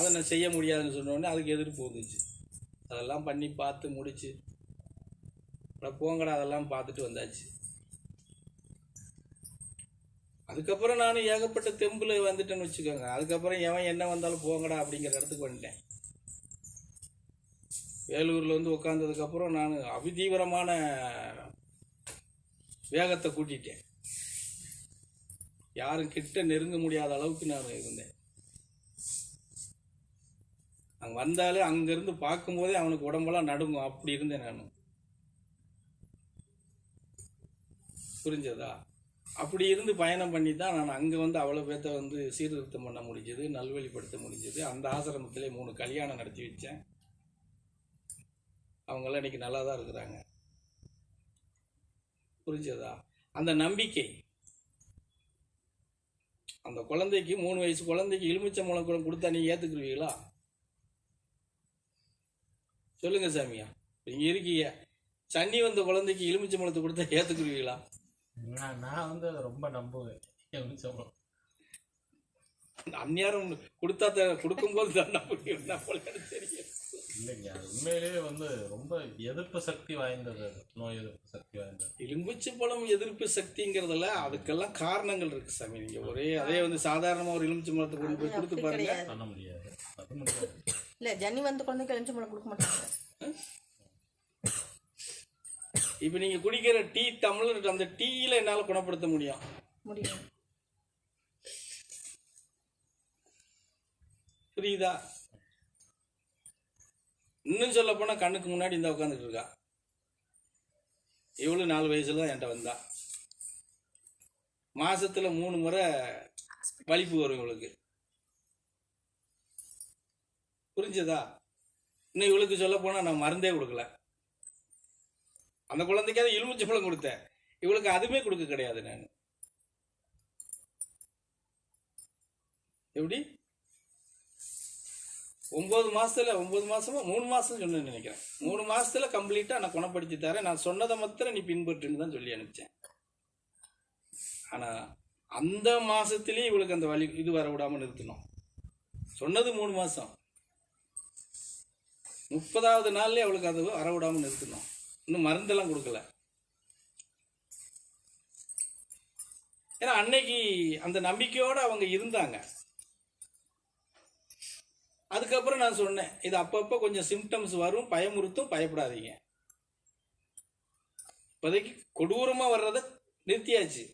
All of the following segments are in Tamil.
அதை நான் செய்ய முடியாதுன்னு சொன்னோடனே அதுக்கு எதிர்ப்பு வந்துச்சு. அதெல்லாம் பண்ணி பார்த்து முடிச்சு. அப்புறம் போங்கடா அதெல்லாம் பார்த்துட்டு வந்தாச்சு. அதுக்கப்புறம் நான் ஏகப்பட்ட தெம்பில் வந்துட்டேன்னு வச்சுக்கோங்க. அதுக்கப்புறம் எவன் என்ன வந்தாலும் போங்கடா அப்படிங்கிற இடத்துக்கு வந்துட்டேன். வேலூரில் வந்து உட்காந்ததுக்கப்புறம் நான் அபிதீவிரமான வேகத்தை கூட்டிட்டேன். யாரும் கிட்ட நெருங்க முடியாத அளவுக்கு நான் இருந்தேன். அங்கே வந்தாலே அங்கேருந்து பார்க்கும்போதே அவனுக்கு உடம்பெல்லாம் நடுங்கும். அப்படி இருந்தேன் நான். புரிஞ்சதா? அப்படி இருந்து பயணம் பண்ணி தான் நான் அங்கே வந்து அவ்வளோ பேர்த்த வந்து சீர்திருத்தம் பண்ண முடிஞ்சது நல்வழிப்படுத்த முடிஞ்சது. அந்த ஆசிரமத்திலே மூணு கல்யாணம் நடத்தி வச்சேன். அவங்கெல்லாம் இன்னைக்கு நல்லா தான் இருக்கிறாங்க. புரிஞ்சதா? அந்த நம்பிக்கை. அந்த குழந்தைக்கு மூணு வயசு குழந்தைக்கு எலுமிச்சை முளை கூட கொடுத்தா நீ ஏற்றுக்குருவீங்களா சொல்லுங்க சாமியா. நீங்க இருக்கீங்க. சன்னி வந்த குழந்தைக்கு எலுமிச்சை முளத்தை கொடுத்தா ஏத்துக்குருவீங்களா நான் நான் வந்து அதை ரொம்ப நம்புவேன். எலுமிச்சம்பழம் அந்நியாரம் கொடுத்தா த- கொடுக்கும்போது தான் எனக்கு தெரியும். இல்லைங்க அது உண்மையிலேயே வந்து ரொம்ப எதிர்ப்பு சக்தி வாய்ந்தது. நோய் எதிர்ப்பு சக்தி வாய்ந்தது. எலுமிச்சை பழம் எதிர்ப்பு சக்திங்கிறதுல அதுக்கெல்லாம் காரணங்கள் இருக்கு சாமி. நீங்க ஒரே அதே வந்து சாதாரணமா ஒரு எலுமிச்சை மரத்தை கொண்டு போய் கொடுத்து பாருங்க. பண்ண முடியாது. அது முடியாது. இல்ல ஜன்னி வந்த குழந்தைக்கு எலுமிச்சம்பழம் கொடுக்க மாட்டாங்க. இப்ப நீங்க குடிக்கிற டீ டம்ளர் அந்த டீயில என்னால குணப்படுத்த முடியும். முடியும். புரியுதா? இன்னும் சொல்ல போனா கண்ணுக்கு முன்னாடி இந்த உட்காந்துட்டு இருக்கா? இவளும் நாலு வயசுல தான் என்கிட்ட வந்தா. மாசத்துல மூணு முறை வலிப்பு வரும் இவளுக்கு. புரிஞ்சதா? இன்னும் இவளுக்கு சொல்ல போனால் நான் மருந்தே கொடுக்கல. அந்த குழந்தைக்காவது எலுமிச்சம்பழம் கொடுத்தேன். இவளுக்கு அதுவுமே கொடுக்க கிடையாது நான். எப்படி? ஒன்பது மாசத்துல ஒன்பது மாசமா? மூணு மாசம் சொன்னேன்னு நினைக்கிறேன். மூணு மாசத்துல கம்ப்ளீட்டா நான் குணப்படுத்தி தரேன். நான் சொன்னதை மாத்திரம் நீ பின்பற்றுன்னு தான் சொல்லி அனுப்பிச்சேன். ஆனா அந்த மாசத்திலேயே இவளுக்கு அந்த வலி இது வர விடாம நிறுத்தணும். சொன்னது மூணு மாசம். முப்பதாவது நாள்லயே அவளுக்கு அது வர நிறுத்தணும் இன்னும் மருந்தெல்லாம் கொடுக்கல. ஏன்னா அன்னைக்கு அந்த நம்பிக்கையோடு அவங்க இருந்தாங்க. அதுக்கப்புறம் நான் சொன்னேன் இது அப்பப்போ கொஞ்சம் சிம்டம்ஸ் வரும் பயமுறுத்தும் பயப்படாதீங்க. இப்போதைக்கு கொடூரமாக வர்றத நிறுத்தியாச்சு.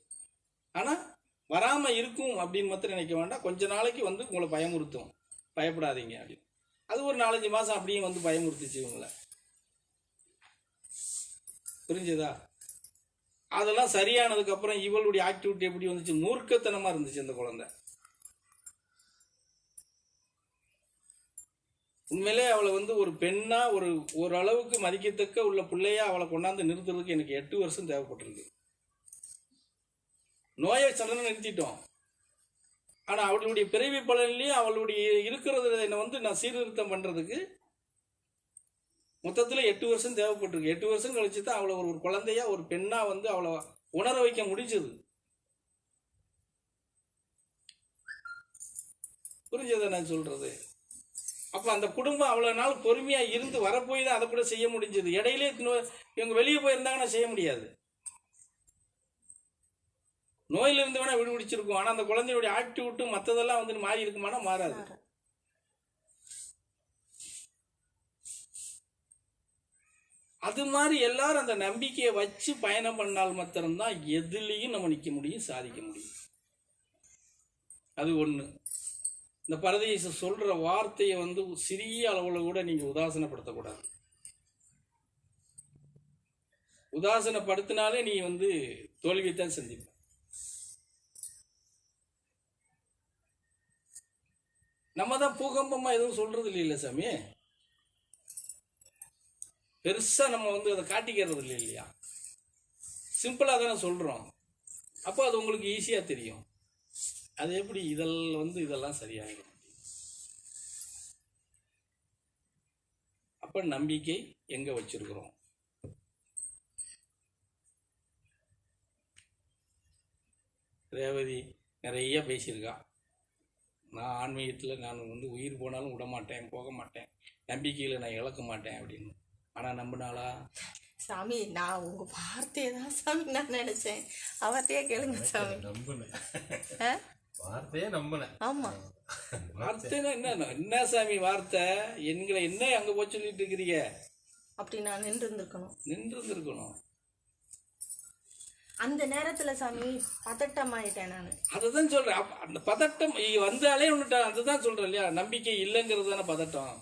ஆனால் வராமல் இருக்கும் அப்படின்னு மாத்திரம் நினைக்க வேண்டாம். கொஞ்ச நாளைக்கு வந்து உங்களை பயமுறுத்தும். பயப்படாதீங்க அப்படின்னு. அது ஒரு நாலஞ்சு மாதம் அப்படியே வந்து பயமுறுத்துச்சு இவங்களை. புரிஞ்சுதா? அதெல்லாம் சரியானதுக்கு அப்புறம் இவளுடைய ஆக்டிவிட்டி எப்படி வந்துச்சு? மூர்க்கத்தனமா இருந்துச்சு அந்த குழந்தை. உண்மையிலே அவளை வந்து ஒரு பெண்ணா ஒரு ஓரளவுக்கு மதிக்கத்தக்க உள்ள பிள்ளையா அவளை கொண்டாந்து நிறுத்துறதுக்கு எனக்கு எட்டு வருஷம் தேவைப்பட்டிருக்கு. நோயை சடனை நிறுத்திட்டோம். ஆனால் அவளுடைய பிறவி பலன்லயே அவளுடைய இருக்கிறது என்னை வந்து நான் சீர்திருத்தம் பண்ணுறதுக்கு மொத்தத்தில் எட்டு வருஷம் தேவைப்பட்டிருக்கு. எட்டு வருஷம் கழிச்சு தான் அவளை ஒரு ஒரு குழந்தையா ஒரு பெண்ணாக வந்து அவளை உணர வைக்க முடிஞ்சது. புரிஞ்சதை நான் சொல்கிறது அப்போ அந்த குடும்பம் அவ்வளோ நாள் பொறுமையாக இருந்து வரப்போய் தான் அதை கூட செய்ய முடிஞ்சது. இடையிலே இன்னொரு- இவங்க வெளியே போயிருந்தாங்கன்னா செய்ய முடியாது. நோயில இருந்து வேணா விடுபிடிச்சிருக்கும். ஆனா அந்த குழந்தையுடைய ஆக்டிவிட்டு மத்ததெல்லாம் வந்து மாறி இருக்குமானா மாறாது. அது மாதிரி எல்லாரும் அந்த நம்பிக்கையை வச்சு பயணம் பண்ணால் மாத்திரம்தான் எதுலேயும் நம்ம நிற்க முடியும் சாதிக்க முடியும். அது ஒண்ணு. இந்த பரதேச சொல்ற வார்த்தையை வந்து சிறிய அளவுல கூட நீங்க உதாசனப்படுத்தக்கூடாது. உதாசனப்படுத்தினாலே நீ வந்து தோல்வியைத்தான் சந்திப்ப. நம்ம தான் பூகம்பமா எதுவும் சொல்றது இல்லையில சாமி? பெருசா நம்ம வந்து அதை காட்டிக்கிறது இல்லை இல்லையா? சிம்பிளாக தானே சொல்றோம். அப்போ அது உங்களுக்கு ஈஸியா தெரியும். அது எப்படி இதெல்லாம் வந்து இதெல்லாம் சரியாயிடும் அப்போ நம்பிக்கை எங்கே வச்சிருக்கிறோம்? ரேவதி நிறைய பேசியிருக்கா. நான் ஆன்மீகத்தில் நான் வந்து உயிர் போனாலும் விட மாட்டேன் போக மாட்டேன் நம்பிக்கையில் நான் இழக்க மாட்டேன் அப்படின்னு. ஆனால் நம்பினாளா? சாமி நான் உங்க வார்த்தையை தான் சாமி நான் நினைச்சேன். அவர்த்தையே கேளுங்க சாமி. நம்பினேன்? வார்த்தையே நம்பினேன். ஆமா. வார்த்தைன்னா என்ன? என்ன சாமி வார்த்தை? எங்களை என்ன அங்கே போய் சொல்லிட்டு இருக்கிறீங்க? அப்படி நான் நின்று இருந்திருக்கணும் நின்று இருந்திருக்கணும் அந்த நேரத்துல சாமி பதட்டமாயிட்டேன் நான். அதை தான் சொல்கிறேன் அப்ப அந்த பதட்டம் வந்தாலே ஒன்று அதுதான் சொல்கிறேன் இல்லையா? நம்பிக்கை இல்லைங்கிறது தானே பதட்டம்.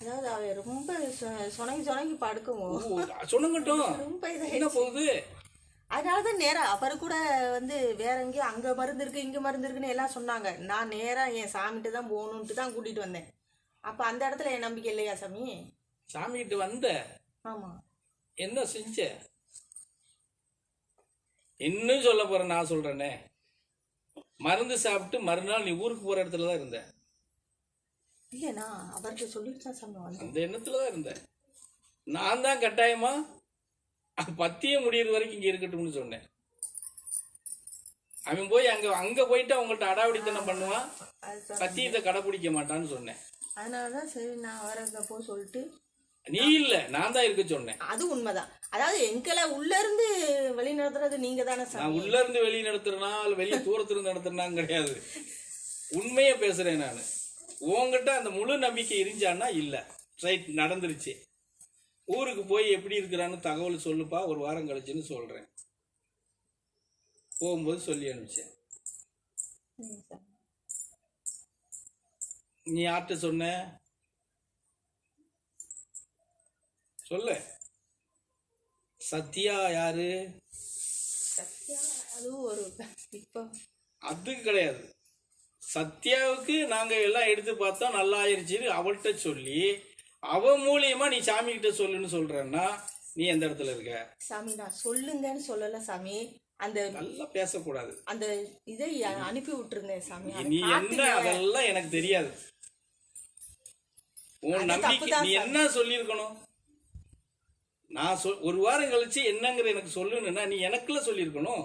அதாவது அவ ரொம்ப சொனங்கி சொனங்கி படுக்கவும் சொன்னங்கட்டும் ரொம்ப என்ன போகுது? அதனாலதான் நேரா அவர் கூட வந்து வேற எங்கேயும் அங்க மருந்து இருக்கு இங்க மருந்து இருக்குன்னு எல்லாம் சொன்னாங்க. நான் நேரா என் சாமிகிட்ட தான் போகணுன்ட்டு தான் கூட்டிட்டு வந்தேன். அப்ப அந்த இடத்துல என் நம்பிக்கை இல்லையா சாமி? சாமிகிட்ட வந்த? ஆமா. என்ன செஞ்ச? இன்னும் சொல்ல போறேன் நான் சொல்றேனே. மருந்து சாப்பிட்டு மறுநாள் நீ ஊருக்கு போற இடத்துல தான் இருந்த. அவர்கிட்ட சொல்லிட்டு தான் அந்த எண்ணத்துல தான் இருந்தேன். நான் தான் கட்டாயமா பத்தியே முடியிற வரைக்கும் இங்க இருக்கட்டும்னு சொன்னேன். அவன் போய் அங்க அங்க போயிட்டு அவங்கள்ட்ட அடாவடித்தனம் பண்ணுவான். சத்தியத்தை கடைபிடிக்க மாட்டான்னு சொன்னேன். அதனாலதான் சரி நான் அவரை போ சொல்லிட்டு நீ இல்ல நான் தான் இருக்க சொன்னேன். அது உண்மைதான். அதாவது எங்களை உள்ள இருந்து வழி நடத்துறது நீங்க தானே நான் உள்ள இருந்து வெளியே நடத்துறனா இல்ல வெளியே தூரத்துல இருந்து கிடையாது. உண்மையை பேசுறேன் நான். உன்கிட்ட அந்த முழு நம்பிக்கை இருந்துச்சான்னா இல்ல. ரைட் நடந்துருச்சு. ஊருக்கு போய் எப்படி இருக்கிறான்னு தகவல் சொல்லுப்பா ஒரு வாரம் கழிச்சுன்னு சொல்றேன். போகும்போது சொல்லி அனுப்பிச்சேன். நீ யார்கிட்ட சொன்ன? சொல்லு. சத்யா யாரு? அது கிடையாது. சத்யாவுக்கு நாங்க எல்லாம் எடுத்து பார்த்தோம் நல்லா ஆயிருச்சுன்னு அவள்கிட்ட சொல்லி அவ மூலியமா நீ சாமி கிட்ட சொல்லுன்னு சொல்றேன்னா நீ எந்த இடத்துல இருக்க? சாமி நான் சொல்லுங்கன்னு சொல்லல சாமி. அந்த நல்லா பேசக்கூடாது. அந்த இதை அனுப்பி விட்டுருந்தேன் சாமி. நீ என்ன. அதெல்லாம் எனக்கு தெரியாது. உன் நம்பிக்கை நீ என்ன சொல்லியிருக்கணும்? நான் சொல் ஒரு வாரம் கழிச்சு என்னங்கிற எனக்கு சொல்லணும்னா நீ எனக்குள்ள சொல்லியிருக்கணும்.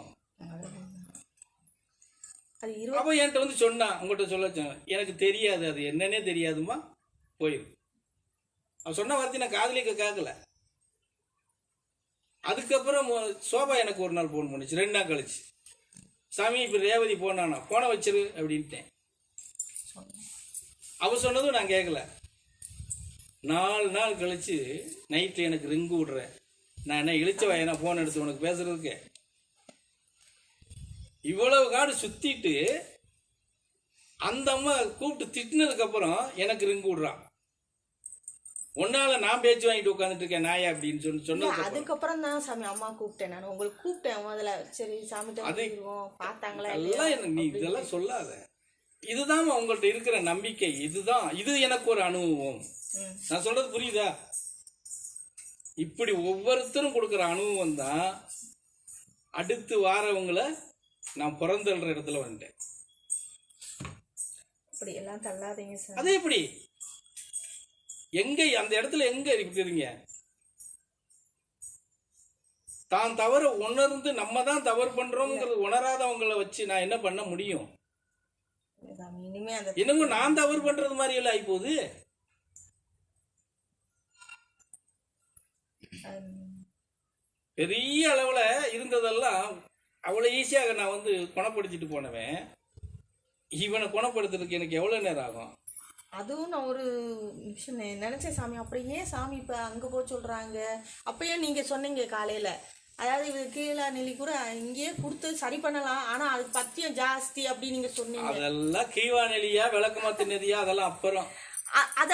அவ என்கிட்ட வந்து சொன்னா உங்கள்கிட்ட சொல்ல சொன்னா, எனக்கு தெரியாது அது என்னன்னே தெரியாதுமா போயிரு. அவ சொன்ன வார்த்தை நான் காதலிக்க கேட்கல அதுக்கப்புறம் சோபா எனக்கு ஒரு நாள் ஃபோன் பண்ணுச்சு ரெண்டு நாள் கழிச்சு. சாமி இப்போ ரேவதி போனானா போனை வச்சிரு அப்படின்ட்டேன். அவ சொன்னதும் நான் கேட்கல நாலு நாள் கழிச்சு நைட்டில் எனக்கு ரிங்கு விடுறேன் நான் என்ன இழிச்ச வயனா ஃபோன் எடுத்து உனக்கு பேசுறதுக்கு? இவ்வளவு காடு சுத்திட்டு அந்த அம்மா கூப்பிட்டு திட்டினதுக்கு அப்புறம் எனக்கு ரிங்கு விடுறான். உன்னால நான் பேச்சு வாங்கிட்டு உட்காந்துட்டு இருக்கேன் நாயா அப்படின்னு சொல்லி அப்புறம். அதுக்கப்புறம் தான் சாமி அம்மா கூப்பிட்டேன் நான். உங்களுக்கு கூப்பிட்டேன் முதல்ல. சரி போயிருவோம் பார்த்தாங்களா எனக்கு நீ இதெல்லாம் சொல்லாத. இதுதான் உங்கள்ட்ட இருக்கிற நம்பிக்கை. இதுதான். இது எனக்கு ஒரு அனுபவம். நான் சொல்றது புரியுதா? இப்படி ஒவ்வொருத்தரும் கொடுக்குற அனுபவம் தான் அடுத்து வாரவங்கள நான் பிறந்தல்ற இடத்துல வந்துட்டேன். அது எப்படி? எங்க அந்த இடத்துல எங்க இருக்கிறீங்க? தான் தவற உணர்ந்து நம்ம தான் தவறு பண்றோம்ங்கிறது உணராதவங்கள வச்சு நான் என்ன பண்ண முடியும்? இனிமே அந்த இன்னமும் நான் தவறு பண்றது மாதிரி எல்லாம் ஆகி போகுது பெரிய அளவுல இருந்ததெல்லாம் அவ்வளவு ஈஸியாக நான் வந்து குணப்படுத்திட்டு போனவன். இவனை குணப்படுத்துறதுக்கு எனக்கு எவ்வளவு நேரம் ஆகும்? அதுவும் நான் ஒரு நிமிஷம் நினைச்சேன் சாமி அப்புறம் ஏன் சாமி இப்ப அங்க போக சொல்றாங்க? அப்பயே நீங்க சொன்னீங்க காலையில. அதாவது இது கீழே நெல்லி கூட இங்கேயே கொடுத்து சரி பண்ணலாம். ஆனா அதுக்கு பத்தியம் ஜாஸ்தி அப்படி நீங்க சொன்னீங்க. அதெல்லாம் கீழ்வானெலியா விளக்கமா தின்னதியா அதெல்லாம் அப்புறம். அத